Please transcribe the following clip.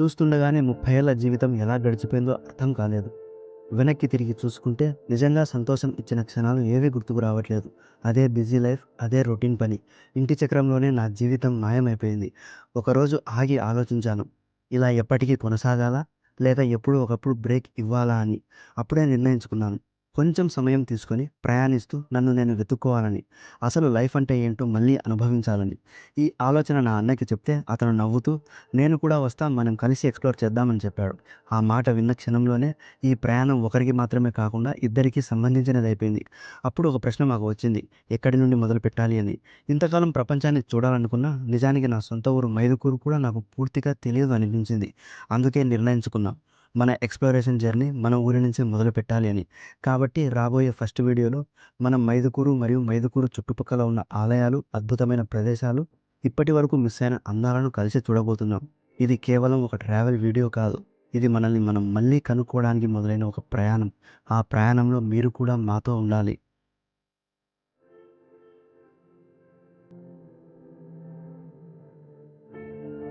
చూస్తుండగానే ముప్పై ఏళ్ళ జీవితం ఎలా గడిచిపోయిందో అర్థం కాలేదు. వెనక్కి తిరిగి చూసుకుంటే నిజంగా సంతోషం ఇచ్చిన క్షణాలు ఏవీ గుర్తుకు రావట్లేదు. అదే బిజీ లైఫ్ అదే రొటీన్ పని. ఇంటి చక్రంలోనే నా జీవితం మాయమైపోయింది. ఒకరోజు ఆగి ఆలోచించాను ఇలా ఎప్పటికీ కొనసాగాలా? లేదా ఎప్పుడు ఒకప్పుడు బ్రేక్ ఇవ్వాలా అని. అప్పుడే నిర్ణయించుకున్నాను. కొంచెం సమయం తీసుకొని ప్రయాణిస్తూ నన్ను నేను వెతుక్కోవాలని. అసలు లైఫ్ అంటే ఏంటో మళ్ళీ అనుభవించాలని. ఈ ఆలోచన నా అన్నకి చెప్తే అతను నవ్వుతూ నేను కూడా వస్తా మనం కలిసి ఎక్స్ప్లోర్ చేద్దామని చెప్పాడు. ఆ మాట విన్న క్షణంలోనే ఈ ప్రయాణం ఒకరికి మాత్రమే కాకుండా ఇద్దరికి సంబంధించినది అయిపోయింది అప్పుడు ఒక ప్రశ్న మాకు వచ్చింది ఎక్కడి నుండి మొదలు పెట్టాలి? అని. ఇంతకాలం ప్రపంచాన్ని చూడాలనుకున్నా నిజానికి నా సొంత ఊరు మైదుకూరు కూడా నాకు పూర్తిగా తెలియదు అనిపించింది. అందుకే నిర్ణయించుకున్నా. మన ఎక్స్ప్లోరేషన్ జర్నీ మన ఊరి నుంచి మొదలు పెట్టాలి అని. కాబట్టి రాబోయే ఫస్ట్ వీడియోలో మనం మైదుకూరు మరియు మైదుకూరు చుట్టుపక్కల ఉన్న ఆలయాలు అద్భుతమైన ప్రదేశాలు ఇప్పటి వరకు మిస్ అయిన అందాలను కలిసి చూడబోతున్నాం. ఇది కేవలం ఒక ట్రావెల్ వీడియో కాదు. ఇది మనల్ని మనం మళ్ళీ కనుక్కోవడానికి మొదలైన ఒక ప్రయాణం. ఆ ప్రయాణంలో మీరు కూడా మాతో ఉండాలి.